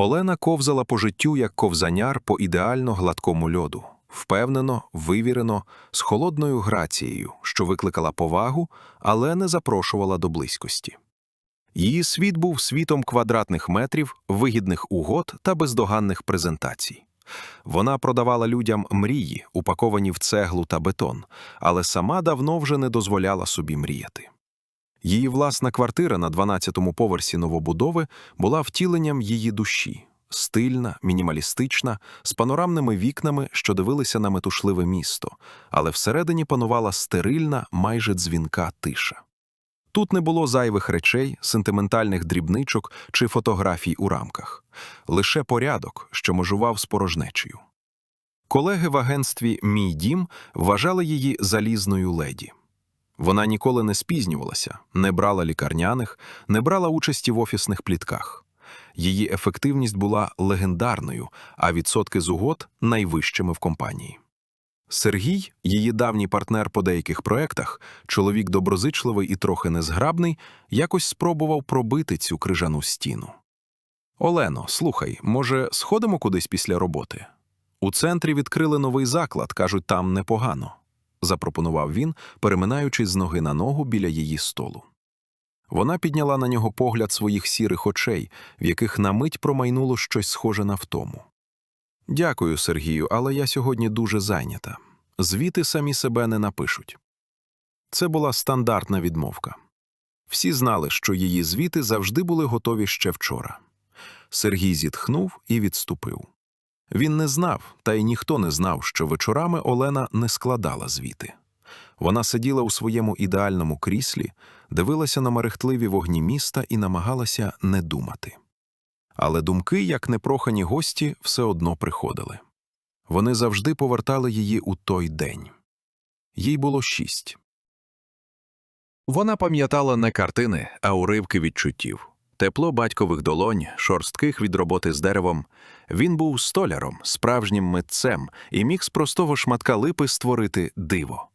Олена ковзала по життю як ковзаняр по ідеально гладкому льоду, впевнено, вивірено, з холодною грацією, що викликала повагу, але не запрошувала до близькості. Її світ був світом квадратних метрів, вигідних угод та бездоганних презентацій. Вона продавала людям мрії, упаковані в цеглу та бетон, але сама давно вже не дозволяла собі мріяти. Її власна квартира на 12-му поверсі новобудови була втіленням її душі стильна, мінімалістична, з панорамними вікнами, що дивилися на метушливе місто, але всередині панувала стерильна, майже дзвінка тиша. Тут не було зайвих речей, сентиментальних дрібничок чи фотографій у рамках, лише порядок, що межував з порожнечею. Колеги в агентстві Мій дім вважали її залізною леді. Вона ніколи не спізнювалася, не брала лікарняних, не брала участі в офісних плітках. Її ефективність була легендарною, а відсотки з угод найвищими в компанії. Сергій, її давній партнер по деяких проектах, чоловік доброзичливий і трохи незграбний, якось спробував пробити цю крижану стіну. Олено, слухай, може, сходимо кудись після роботи? У центрі відкрили новий заклад, кажуть, там непогано, запропонував він, переминаючись з ноги на ногу біля її столу. Вона підняла на нього погляд своїх сірих очей, в яких на мить промайнуло щось схоже на втому. Дякую, Сергію, але я сьогодні дуже зайнята. Звіти самі себе не напишуть. Це була стандартна відмовка. Всі знали, що її звіти завжди були готові ще вчора. Сергій зітхнув і відступив. Він не знав, та й ніхто не знав, що вечорами Олена не складала звіти. Вона сиділа у своєму ідеальному кріслі, дивилася на мерехтливі вогні міста і намагалася не думати. Але думки, як непрохані гості, все одно приходили. Вони завжди повертали її у той день. Їй було шість. Вона пам'ятала не картини, а уривки відчуттів. Тепло батькових долонь, шорстких від роботи з деревом. Він був столяром, справжнім митцем і міг з простого шматка липи створити диво.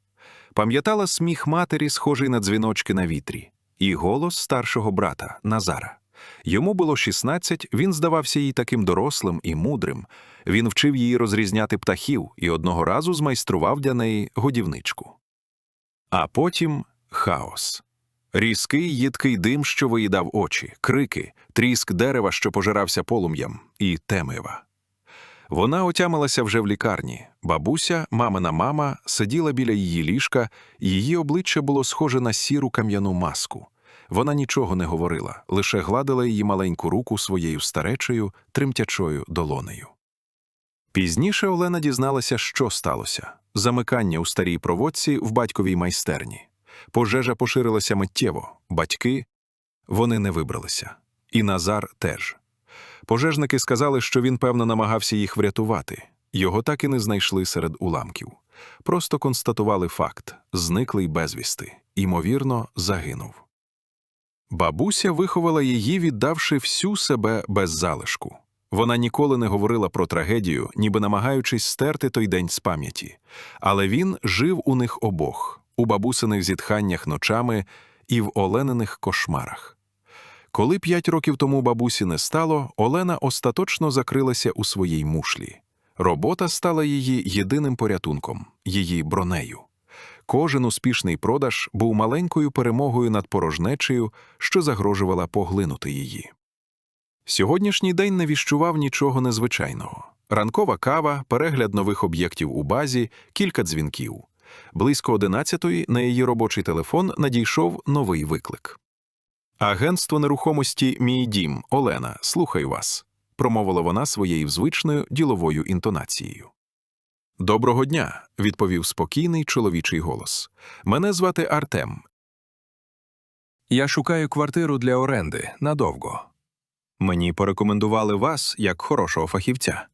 Пам'ятала сміх матері, схожий на дзвіночки на вітрі, і голос старшого брата Назара. Йому було 16, він здавався їй таким дорослим і мудрим. Він вчив її розрізняти птахів і одного разу змайстрував для неї годівничку. А потім хаос. Різкий їдкий дим, що виїдав очі, крики, тріск дерева, що пожирався полум'ям, і темива. Вона отямилася вже в лікарні. Бабуся, мамина мама, сиділа біля її ліжка, її обличчя було схоже на сіру кам'яну маску. Вона нічого не говорила, лише гладила її маленьку руку своєю старечою, тремтячою долонею. Пізніше Олена дізналася, що сталося замикання у старій проводці в батьковій майстерні. Пожежа поширилася миттєво, батьки вони не вибралися, і Назар теж. Пожежники сказали, що він, певно, намагався їх врятувати. Його так і не знайшли серед уламків. Просто констатували факт зниклий безвісти, ймовірно, загинув. Бабуся виховала її, віддавши всю себе без залишку. Вона ніколи не говорила про трагедію, ніби намагаючись стерти той день з пам'яті. Але він жив у них обох, у бабусиних зітханнях ночами і в олениних кошмарах. Коли п'ять років тому бабусі не стало, Олена остаточно закрилася у своїй мушлі. Робота стала її єдиним порятунком, її бронею. Кожен успішний продаж був маленькою перемогою над порожнечею, що загрожувала поглинути її. Сьогоднішній день не віщував нічого незвичайного. Ранкова кава, перегляд нових об'єктів у базі, кілька дзвінків. Близько одинадцятої на її робочий телефон надійшов новий виклик. Агентство нерухомості Мій дім, Олена, слухаю вас, промовила вона своєю звичною діловою інтонацією. Доброго дня, відповів спокійний чоловічий голос. Мене звати Артем. Я шукаю квартиру для оренди надовго. Мені порекомендували вас як хорошого фахівця.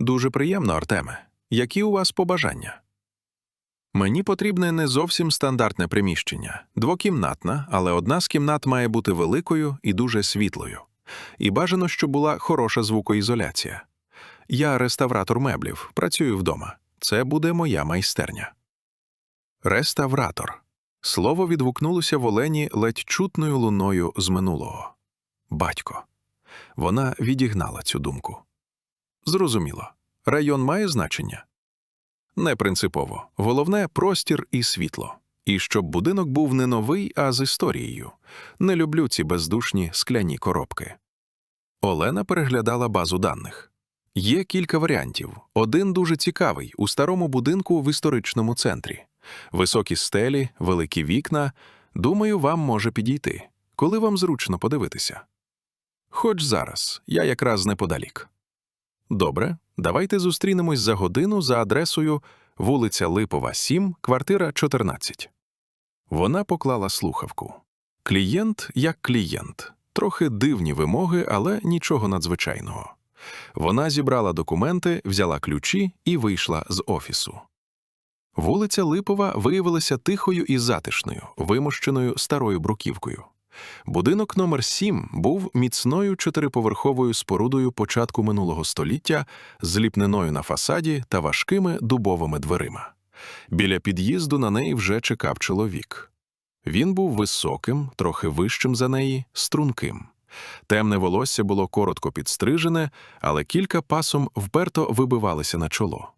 Дуже приємно, Артеме. Які у вас побажання? Мені потрібне не зовсім стандартне приміщення, двокімнатна, але одна з кімнат має бути великою і дуже світлою. І бажано, щоб була хороша звукоізоляція. Я реставратор меблів, працюю вдома. Це буде моя майстерня. Реставратор. Слово відгукнулося в Олені ледь чутною луною з минулого. Батько. Вона відігнала цю думку. Зрозуміло. Район має значення? Не принципово. Головне простір і світло. І щоб будинок був не новий, а з історією. Не люблю ці бездушні скляні коробки. Олена переглядала базу даних. Є кілька варіантів. Один дуже цікавий у старому будинку в історичному центрі. Високі стелі, великі вікна. Думаю, вам може підійти. Коли вам зручно подивитися? Хоч зараз, я якраз неподалік. Добре, давайте зустрінемось за годину за адресою вулиця Липова, 7, квартира 14. Вона поклала слухавку. Клієнт як клієнт. Трохи дивні вимоги, але нічого надзвичайного. Вона зібрала документи, взяла ключі і вийшла з офісу. Вулиця Липова виявилася тихою і затишною, вимощеною старою бруківкою. Будинок номер 7 був міцною чотириповерховою спорудою початку минулого століття з ліпниною на фасаді та важкими дубовими дверима. Біля під'їзду на неї вже чекав чоловік. Він був високим, трохи вищим за неї, струнким. Темне волосся було коротко підстрижене, але кілька пасом вперто вибивалися на чоло.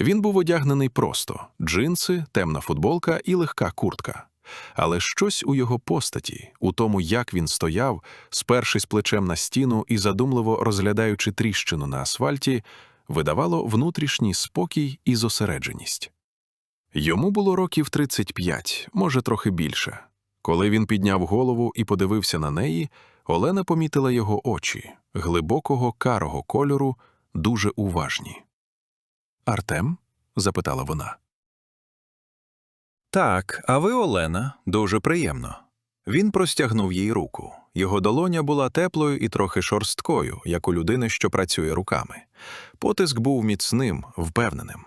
Він був одягнений просто джинси, темна футболка і легка куртка. Але щось у його постаті, у тому, як він стояв, спершись плечем на стіну і задумливо розглядаючи тріщину на асфальті, видавало внутрішній спокій і зосередженість. Йому було років 35, може, трохи більше. Коли він підняв голову і подивився на неї, Олена помітила його очі, глибокого карого кольору, дуже уважні. Артем? запитала вона. Так, а ви Олена, дуже приємно. Він простягнув їй руку. Його долоня була теплою і трохи шорсткою, як у людини, що працює руками. Потиск був міцним, впевненим.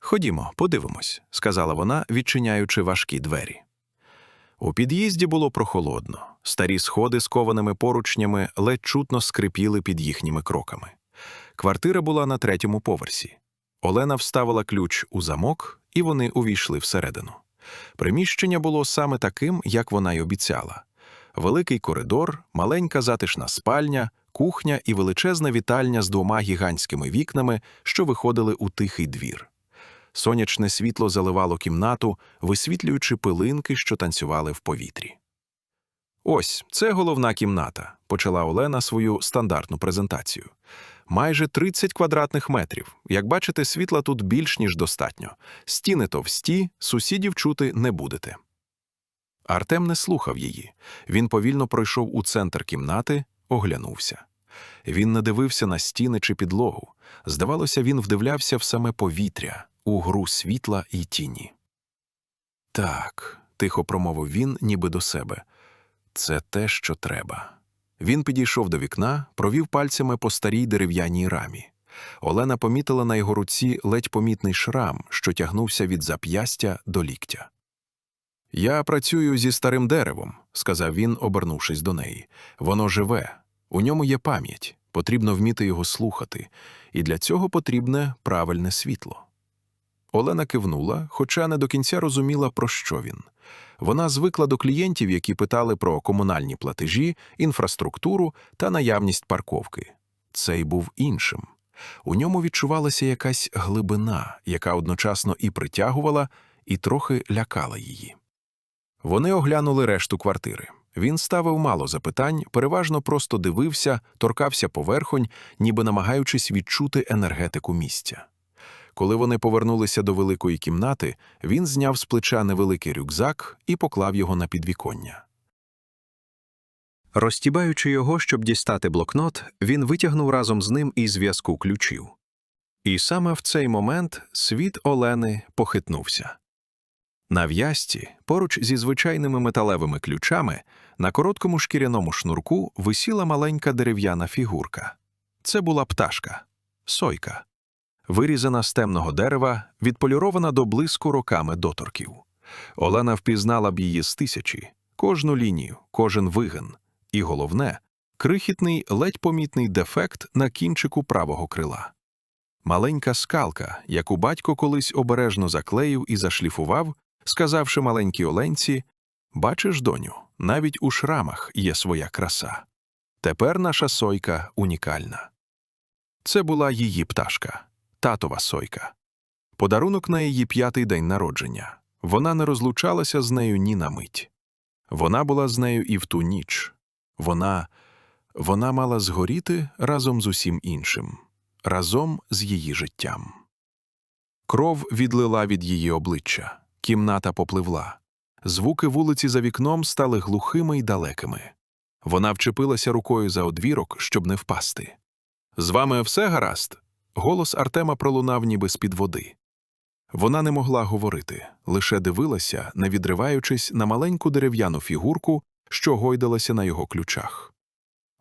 Ходімо, подивимось, сказала вона, відчиняючи важкі двері. У під'їзді було прохолодно. Старі сходи з кованими поручнями ледь чутно скрипіли під їхніми кроками. Квартира була на третьому поверсі. Олена вставила ключ у замок, і вони увійшли всередину. Приміщення було саме таким, як вона й обіцяла: великий коридор, маленька затишна спальня, кухня і величезна вітальня з двома гігантськими вікнами, що виходили у тихий двір. Сонячне світло заливало кімнату, висвітлюючи пилинки, що танцювали в повітрі. Ось це головна кімната, почала Олена свою стандартну презентацію. Майже 30 квадратних метрів. Як бачите, світла тут більш ніж достатньо. Стіни товсті, сусідів чути не будете. Артем не слухав її. Він повільно пройшов у центр кімнати, оглянувся. Він не дивився на стіни чи підлогу. Здавалося, він вдивлявся в саме повітря, у гру світла і тіні. Так, тихо промовив він, ніби до себе. Це те, що треба. Він підійшов до вікна, провів пальцями по старій дерев'яній рамі. Олена помітила на його руці ледь помітний шрам, що тягнувся від зап'ястя до ліктя. Я працюю зі старим деревом, сказав він, обернувшись до неї. Воно живе, у ньому є пам'ять, потрібно вміти його слухати, і для цього потрібне правильне світло. Олена кивнула, хоча не до кінця розуміла, про що він. Вона звикла до клієнтів, які питали про комунальні платежі, інфраструктуру та наявність парковки. Цей був іншим. У ньому відчувалася якась глибина, яка одночасно і притягувала, і трохи лякала її. Вони оглянули решту квартири. Він ставив мало запитань, переважно просто дивився, торкався поверхонь, ніби намагаючись відчути енергетику місця. Коли вони повернулися до великої кімнати, він зняв з плеча невеликий рюкзак і поклав його на підвіконня. Розтібаючи його, щоб дістати блокнот, він витягнув разом з ним і зв'язку ключів. І саме в цей момент світ Олени похитнувся. На в'язці, поруч зі звичайними металевими ключами, на короткому шкіряному шнурку висіла маленька дерев'яна фігурка. Це була пташка, сойка, вирізана з темного дерева, відполірована до блиску роками доторків. Олена впізнала б її з тисячі, кожну лінію, кожен вигин, і головне крихітний, ледь помітний дефект на кінчику правого крила. Маленька скалка, яку батько колись обережно заклеїв і зашліфував, сказавши маленькій Оленці Бачиш, доню, навіть у шрамах є своя краса. Тепер наша сойка унікальна. Це була її пташка, татова сойка. Подарунок на її п'ятий день народження. Вона не розлучалася з нею ні на мить. Вона була з нею і в ту ніч. Вона, вона мала згоріти разом з усім іншим, разом з її життям. Кров відлила від її обличчя, кімната попливла. Звуки вулиці за вікном стали глухими й далекими. Вона вчепилася рукою за одвірок, щоб не впасти. З вами все гаразд? Голос Артема пролунав ніби з-під води. Вона не могла говорити, лише дивилася, не відриваючись на маленьку дерев'яну фігурку, що гойдалася на його ключах.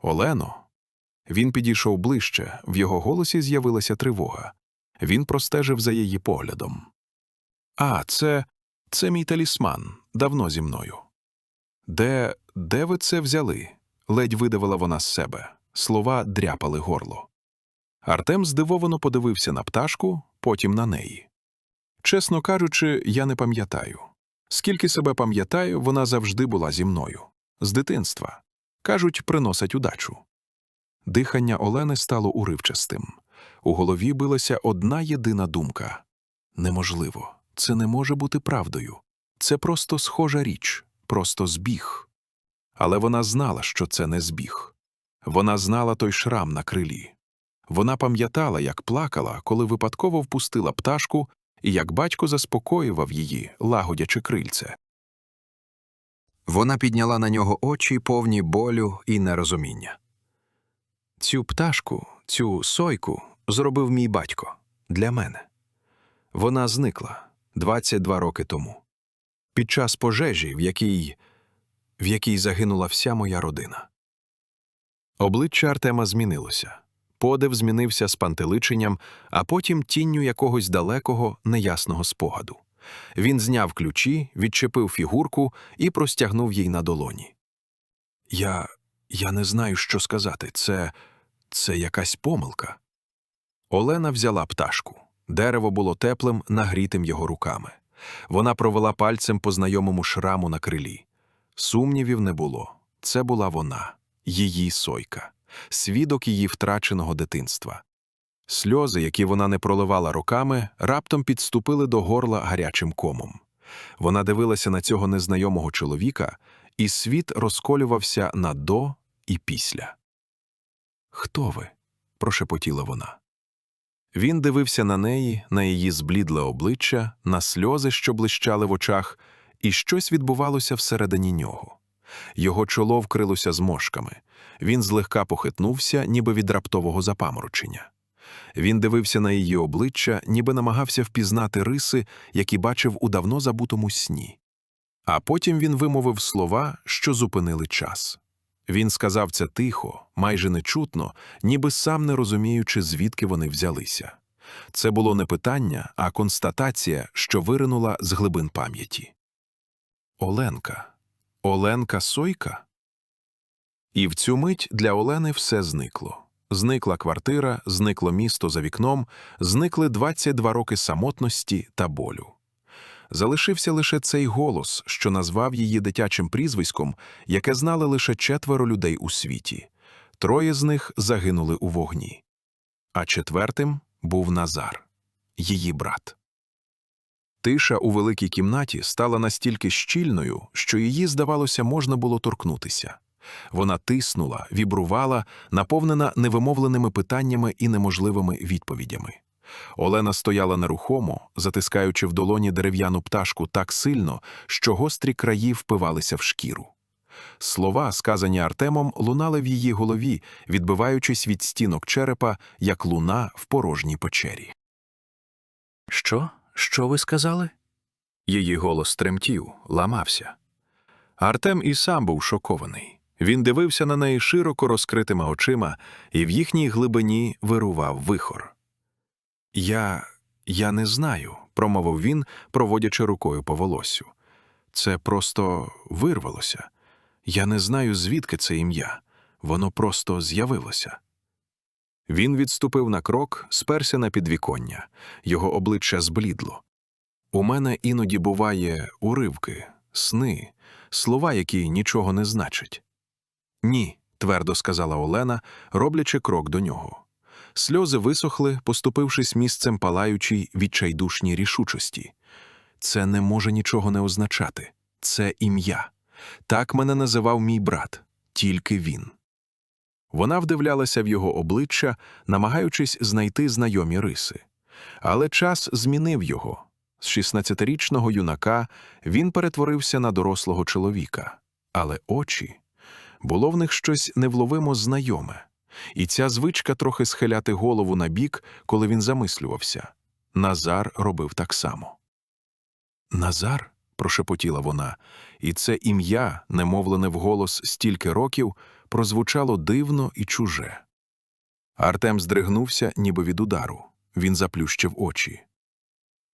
Олено. Він підійшов ближче, в його голосі з'явилася тривога. Він простежив за її поглядом. А, це. це мій талісман, давно зі мною. Де. де ви це взяли? ледь видавила вона з себе. Слова дряпали горло. Артем здивовано подивився на пташку, потім на неї. Чесно кажучи, я не пам'ятаю. Скільки себе пам'ятаю, вона завжди була зі мною. З дитинства. Кажуть, приносить удачу. Дихання Олени стало уривчастим. У голові билася одна єдина думка неможливо, це не може бути правдою. Це просто схожа річ, просто збіг. Але вона знала, що це не збіг. Вона знала той шрам на крилі. Вона пам'ятала, як плакала, коли випадково впустила пташку, і як батько заспокоював її, лагодячи крильце. Вона підняла на нього очі, повні болю і нерозуміння. Цю пташку, цю сойку зробив мій батько для мене. Вона зникла 22 роки тому. Під час пожежі, в якій, в якій загинула вся моя родина. Обличчя Артема змінилося. Подив змінився з пантеличенням, а потім тінню якогось далекого, неясного спогаду. Він зняв ключі, відчепив фігурку і простягнув їй на долоні. Я. я не знаю, що сказати. Це. це якась помилка. Олена взяла пташку. Дерево було теплим, нагрітим його руками. Вона провела пальцем по знайомому шраму на крилі. Сумнівів не було. Це була вона, її сойка, свідок її втраченого дитинства. Сльози, які вона не проливала роками, раптом підступили до горла гарячим комом. Вона дивилася на цього незнайомого чоловіка, і світ розколювався на до і після. Хто ви? прошепотіла вона. Він дивився на неї, на її зблідле обличчя, на сльози, що блищали в очах, і щось відбувалося всередині нього. Його чоло вкрилося зморшками. Він злегка похитнувся, ніби від раптового запаморочення. Він дивився на її обличчя, ніби намагався впізнати риси, які бачив у давно забутому сні. А потім він вимовив слова, що зупинили час. Він сказав це тихо, майже нечутно, ніби сам не розуміючи, звідки вони взялися. Це було не питання, а констатація, що виринула з глибин пам'яті. Оленка. Оленка Сойка? І в цю мить для Олени все зникло. Зникла квартира, зникло місто за вікном, зникли 22 роки самотності та болю. Залишився лише цей голос, що назвав її дитячим прізвиськом, яке знали лише четверо людей у світі. Троє з них загинули у вогні. А четвертим був Назар, її брат. Тиша у великій кімнаті стала настільки щільною, що її, здавалося, можна було торкнутися. Вона тиснула, вібрувала, наповнена невимовленими питаннями і неможливими відповідями. Олена стояла нерухомо, затискаючи в долоні дерев'яну пташку так сильно, що гострі краї впивалися в шкіру. Слова, сказані Артемом, лунали в її голові, відбиваючись від стінок черепа, як луна в порожній печері. Що? Що ви сказали? Її голос тремтів, ламався. Артем і сам був шокований. Він дивився на неї широко розкритими очима, і в їхній глибині вирував вихор. Я. я не знаю, промовив він, проводячи рукою по волосю. Це просто вирвалося. Я не знаю, звідки це ім'я. Воно просто з'явилося. Він відступив на крок, сперся на підвіконня, його обличчя зблідло. У мене іноді буває уривки, сни, слова, які нічого не значать. Ні, твердо сказала Олена, роблячи крок до нього. Сльози висохли, поступившись місцем палаючій відчайдушній рішучості. Це не може нічого не означати. Це ім'я. Так мене називав мій брат, тільки він. Вона вдивлялася в його обличчя, намагаючись знайти знайомі риси. Але час змінив його. З 16-річного юнака він перетворився на дорослого чоловіка. Але очі було в них щось невловимо знайоме. І ця звичка трохи схиляти голову на бік, коли він замислювався. Назар робив так само. Назар? прошепотіла вона, і це ім'я, немовлене вголос стільки років, прозвучало дивно і чуже. Артем здригнувся, ніби від удару. Він заплющив очі.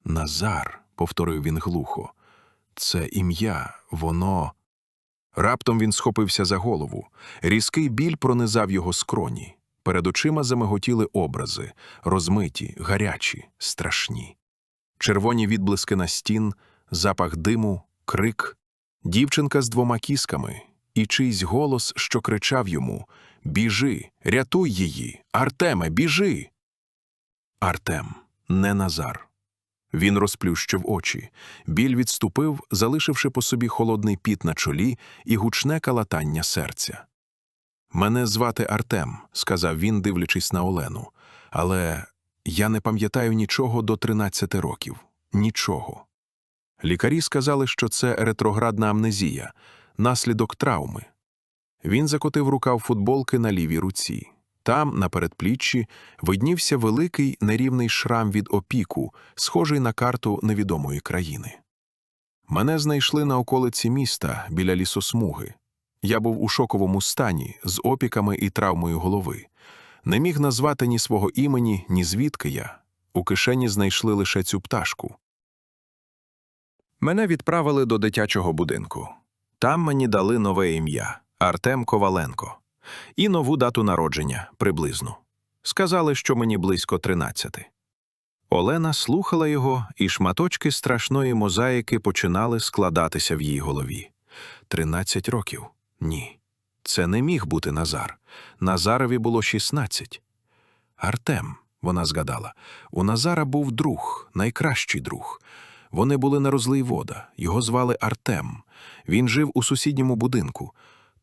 Назар, повторив він глухо, це ім'я, воно. Раптом він схопився за голову. Різкий біль пронизав його скроні. Перед очима замиготіли образи, розмиті, гарячі, страшні. Червоні відблиски на стін, запах диму, крик, дівчинка з двома кісками і чийсь голос, що кричав йому Біжи, рятуй її, Артеме, біжи. Артем, не Назар. Він розплющив очі. Біль відступив, залишивши по собі холодний піт на чолі і гучне калатання серця. Мене звати Артем, сказав він, дивлячись на Олену. Але я не пам'ятаю нічого до 13 років. Нічого. Лікарі сказали, що це ретроградна амнезія, наслідок травми. Він закотив рукав футболки на лівій руці. Там, на передпліччі, виднівся великий нерівний шрам від опіку, схожий на карту невідомої країни. Мене знайшли на околиці міста біля лісосмуги. Я був у шоковому стані з опіками і травмою голови. Не міг назвати ні свого імені, ні звідки я. У кишені знайшли лише цю пташку. Мене відправили до дитячого будинку. Там мені дали нове ім'я Артем Коваленко і нову дату народження приблизно. Сказали, що мені близько тринадцяти. Олена слухала його, і шматочки страшної мозаїки починали складатися в її голові. Тринадцять років? Ні. Це не міг бути Назар. Назарові було шістнадцять. Артем, вона згадала, у Назара був друг, найкращий друг. Вони були на розлий вода, його звали Артем. Він жив у сусідньому будинку.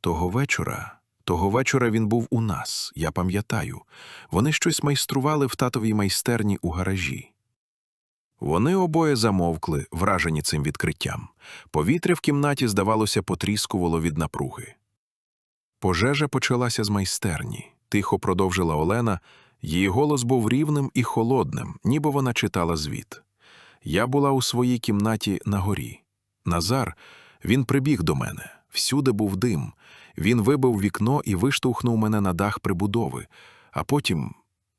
Того вечора. Того вечора він був у нас, я пам'ятаю. Вони щось майстрували в татовій майстерні у гаражі. Вони обоє замовкли, вражені цим відкриттям. Повітря в кімнаті, здавалося, потріскувало від напруги. Пожежа почалася з майстерні, тихо продовжила Олена. Її голос був рівним і холодним, ніби вона читала звіт. Я була у своїй кімнаті на горі. Назар, він прибіг до мене. Всюди був дим. Він вибив вікно і виштовхнув мене на дах прибудови, а потім.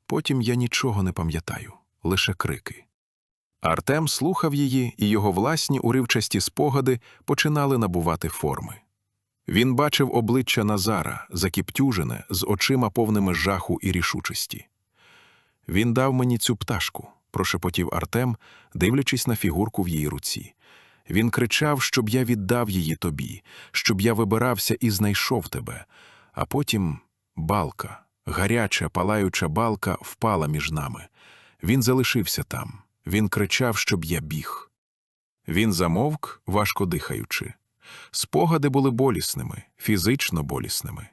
потім я нічого не пам'ятаю, лише крики. Артем слухав її, і його власні уривчасті спогади починали набувати форми. Він бачив обличчя Назара, закіптюжене, з очима повними жаху і рішучості. Він дав мені цю пташку, прошепотів Артем, дивлячись на фігурку в її руці. Він кричав, щоб я віддав її тобі, щоб я вибирався і знайшов тебе. А потім балка, гаряча, палаюча балка впала між нами. Він залишився там. Він кричав, щоб я біг. Він замовк, важко дихаючи. Спогади були болісними, фізично болісними.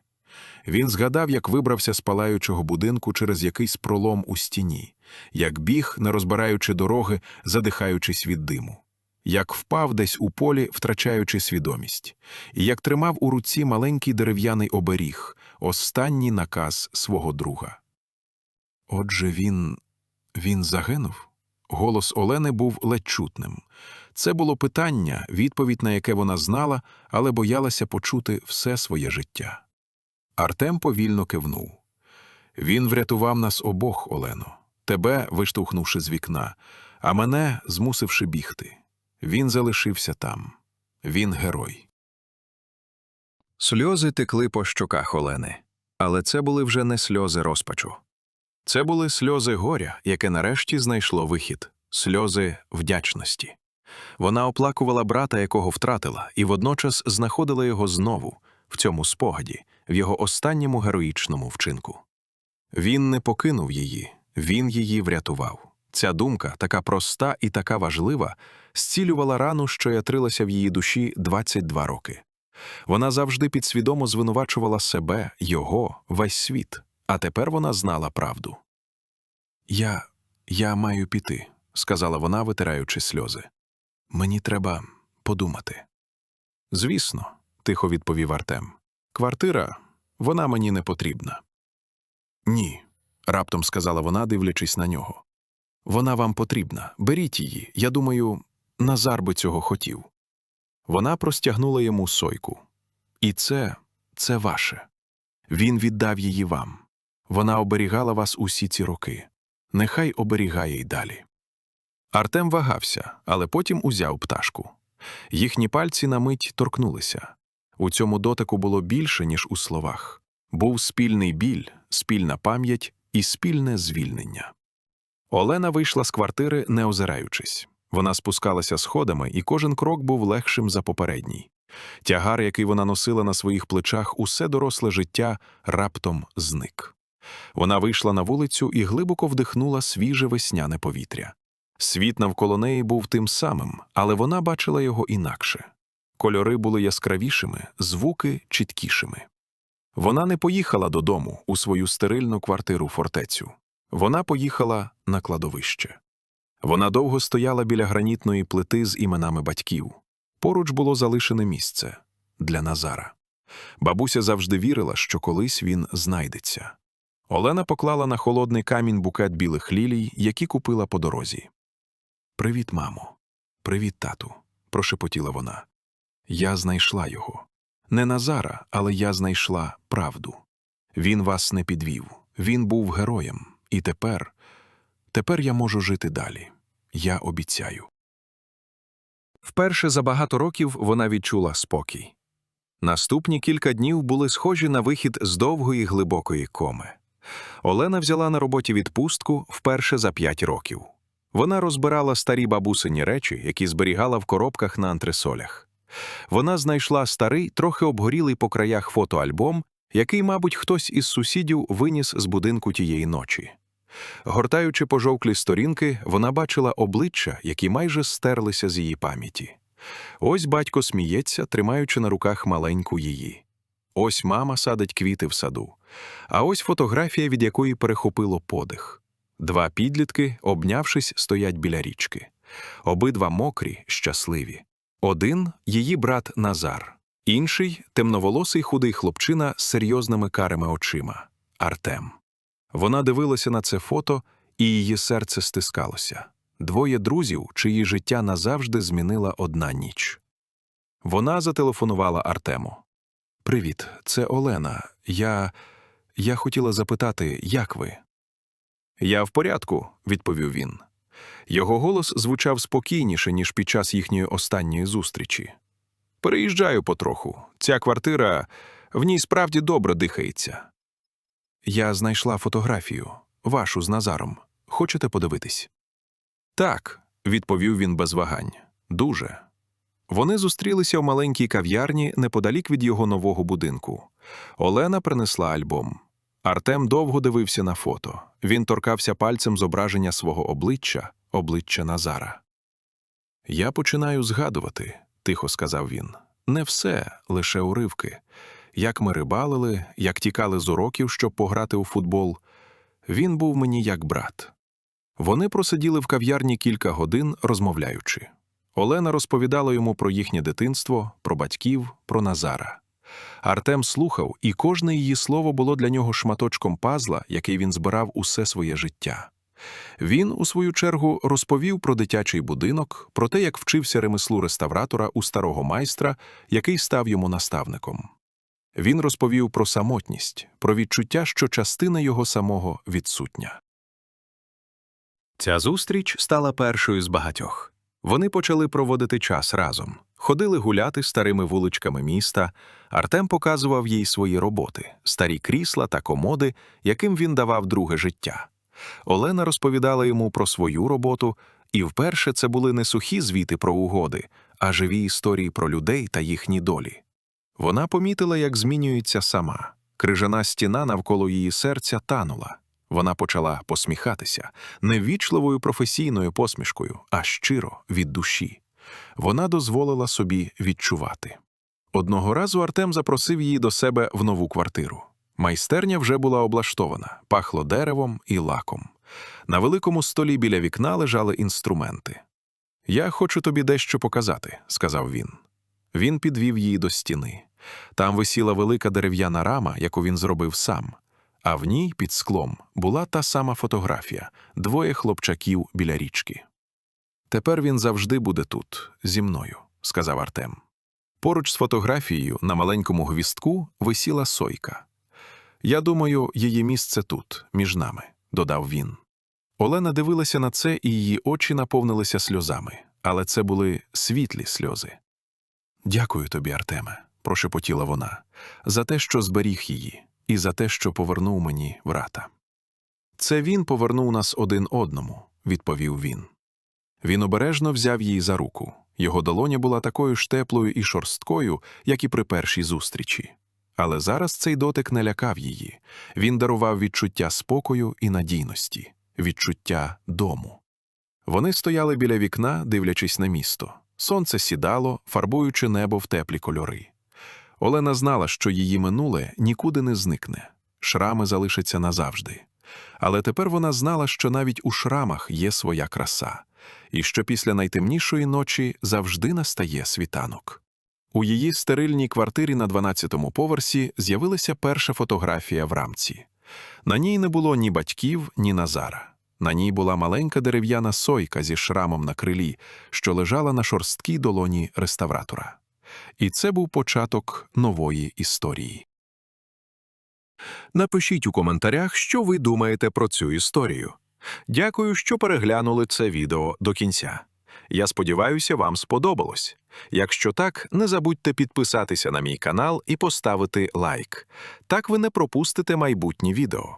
Він згадав, як вибрався з палаючого будинку через якийсь пролом у стіні, як біг, не розбираючи дороги, задихаючись від диму, як впав десь у полі, втрачаючи свідомість, і як тримав у руці маленький дерев'яний оберіг, останній наказ свого друга. Отже, він. він загинув? Голос Олени був ледь чутним. Це було питання, відповідь на яке вона знала, але боялася почути все своє життя. Артем повільно кивнув. Він врятував нас обох, Олено, тебе виштовхнувши з вікна, а мене змусивши бігти. Він залишився там. Він герой. Сльози текли по щоках Олени, але це були вже не сльози розпачу. Це були сльози горя, яке нарешті знайшло вихід, сльози вдячності. Вона оплакувала брата, якого втратила, і водночас знаходила його знову, в цьому спогаді, в його останньому героїчному вчинку. Він не покинув її, він її врятував. Ця думка, така проста і така важлива, зцілювала рану, що ятрилася в її душі 22 роки. Вона завжди підсвідомо звинувачувала себе, його, весь світ, а тепер вона знала правду. Я. я маю піти, сказала вона, витираючи сльози. Мені треба подумати. Звісно, тихо відповів Артем. Квартира, вона мені не потрібна. Ні, раптом сказала вона, дивлячись на нього. Вона вам потрібна. Беріть її. Я думаю, Назар би цього хотів. Вона простягнула йому сойку. І це, це ваше. Він віддав її вам. Вона оберігала вас усі ці роки. Нехай оберігає й далі. Артем вагався, але потім узяв пташку. Їхні пальці на мить торкнулися. У цьому дотику було більше, ніж у словах. Був спільний біль, спільна пам'ять і спільне звільнення. Олена вийшла з квартири, не озираючись. Вона спускалася сходами, і кожен крок був легшим за попередній. Тягар, який вона носила на своїх плечах усе доросле життя, раптом зник. Вона вийшла на вулицю і глибоко вдихнула свіже весняне повітря. Світ навколо неї був тим самим, але вона бачила його інакше. Кольори були яскравішими, звуки чіткішими. Вона не поїхала додому у свою стерильну квартиру фортецю. Вона поїхала на кладовище. Вона довго стояла біля гранітної плити з іменами батьків. Поруч було залишене місце для Назара. Бабуся завжди вірила, що колись він знайдеться. Олена поклала на холодний камінь букет білих лілій, які купила по дорозі. Привіт, мамо. Привіт, тату, прошепотіла вона. Я знайшла його. Не Назара, але я знайшла правду. Він вас не підвів. Він був героєм. І тепер, тепер я можу жити далі. Я обіцяю. Вперше за багато років вона відчула спокій. Наступні кілька днів були схожі на вихід з довгої глибокої коми. Олена взяла на роботі відпустку вперше за п'ять років. Вона розбирала старі бабусині речі, які зберігала в коробках на антресолях. Вона знайшла старий, трохи обгорілий по краях фотоальбом, який, мабуть, хтось із сусідів виніс з будинку тієї ночі. Гортаючи пожовклі сторінки, вона бачила обличчя, які майже стерлися з її пам'яті. Ось батько сміється, тримаючи на руках маленьку її. Ось мама садить квіти в саду. А ось фотографія, від якої перехопило подих. Два підлітки, обнявшись, стоять біля річки. Обидва мокрі, щасливі. Один її брат Назар, інший темноволосий худий хлопчина з серйозними карими очима Артем. Вона дивилася на це фото, і її серце стискалося. Двоє друзів, чиї життя назавжди змінила одна ніч. Вона зателефонувала Артему. Привіт, це Олена. Я. Я хотіла запитати, як ви? Я в порядку, відповів він. Його голос звучав спокійніше, ніж під час їхньої останньої зустрічі. Переїжджаю потроху. Ця квартира в ній справді добре дихається. Я знайшла фотографію, вашу з Назаром. Хочете подивитись? Так, відповів він без вагань. Дуже. Вони зустрілися в маленькій кав'ярні неподалік від його нового будинку. Олена принесла альбом. Артем довго дивився на фото. Він торкався пальцем зображення свого обличчя, обличчя Назара. Я починаю згадувати, тихо сказав він. Не все, лише уривки. Як ми рибалили, як тікали з уроків, щоб пограти у футбол. Він був мені як брат. Вони просиділи в кав'ярні кілька годин, розмовляючи. Олена розповідала йому про їхнє дитинство, про батьків, про Назара. Артем слухав, і кожне її слово було для нього шматочком пазла, який він збирав усе своє життя. Він, у свою чергу, розповів про дитячий будинок, про те, як вчився ремеслу реставратора у старого майстра, який став йому наставником. Він розповів про самотність, про відчуття, що частина його самого відсутня. Ця зустріч стала першою з багатьох. Вони почали проводити час разом, ходили гуляти старими вуличками міста. Артем показував їй свої роботи, старі крісла та комоди, яким він давав друге життя. Олена розповідала йому про свою роботу, і вперше це були не сухі звіти про угоди, а живі історії про людей та їхні долі. Вона помітила, як змінюється сама. Крижана стіна навколо її серця танула. Вона почала посміхатися не ввічливою професійною посмішкою, а щиро від душі. Вона дозволила собі відчувати. Одного разу Артем запросив її до себе в нову квартиру. Майстерня вже була облаштована, пахло деревом і лаком. На великому столі біля вікна лежали інструменти. Я хочу тобі дещо показати, сказав він. Він підвів її до стіни. Там висіла велика дерев'яна рама, яку він зробив сам, а в ній під склом була та сама фотографія двоє хлопчаків біля річки. Тепер він завжди буде тут, зі мною, сказав Артем. Поруч з фотографією на маленькому гвістку висіла сойка. Я думаю, її місце тут, між нами, додав він. Олена дивилася на це, і її очі наповнилися сльозами, але це були світлі сльози. Дякую тобі, Артеме, прошепотіла вона, за те, що зберіг її, і за те, що повернув мені брата. Це він повернув нас один одному, відповів він. Він обережно взяв її за руку. Його долоня була такою ж теплою і шорсткою, як і при першій зустрічі. Але зараз цей дотик не лякав її. Він дарував відчуття спокою і надійності, відчуття дому. Вони стояли біля вікна, дивлячись на місто. Сонце сідало, фарбуючи небо в теплі кольори. Олена знала, що її минуле нікуди не зникне, шрами залишаться назавжди. Але тепер вона знала, що навіть у шрамах є своя краса, і що після найтемнішої ночі завжди настає світанок. У її стерильній квартирі на 12-му поверсі з'явилася перша фотографія в рамці. На ній не було ні батьків, ні Назара. На ній була маленька дерев'яна сойка зі шрамом на крилі, що лежала на шорсткій долоні реставратора. І це був початок нової історії. Напишіть у коментарях, що ви думаєте про цю історію. Дякую, що переглянули це відео до кінця. Я сподіваюся, вам сподобалось. Якщо так, не забудьте підписатися на мій канал і поставити лайк. Так ви не пропустите майбутні відео.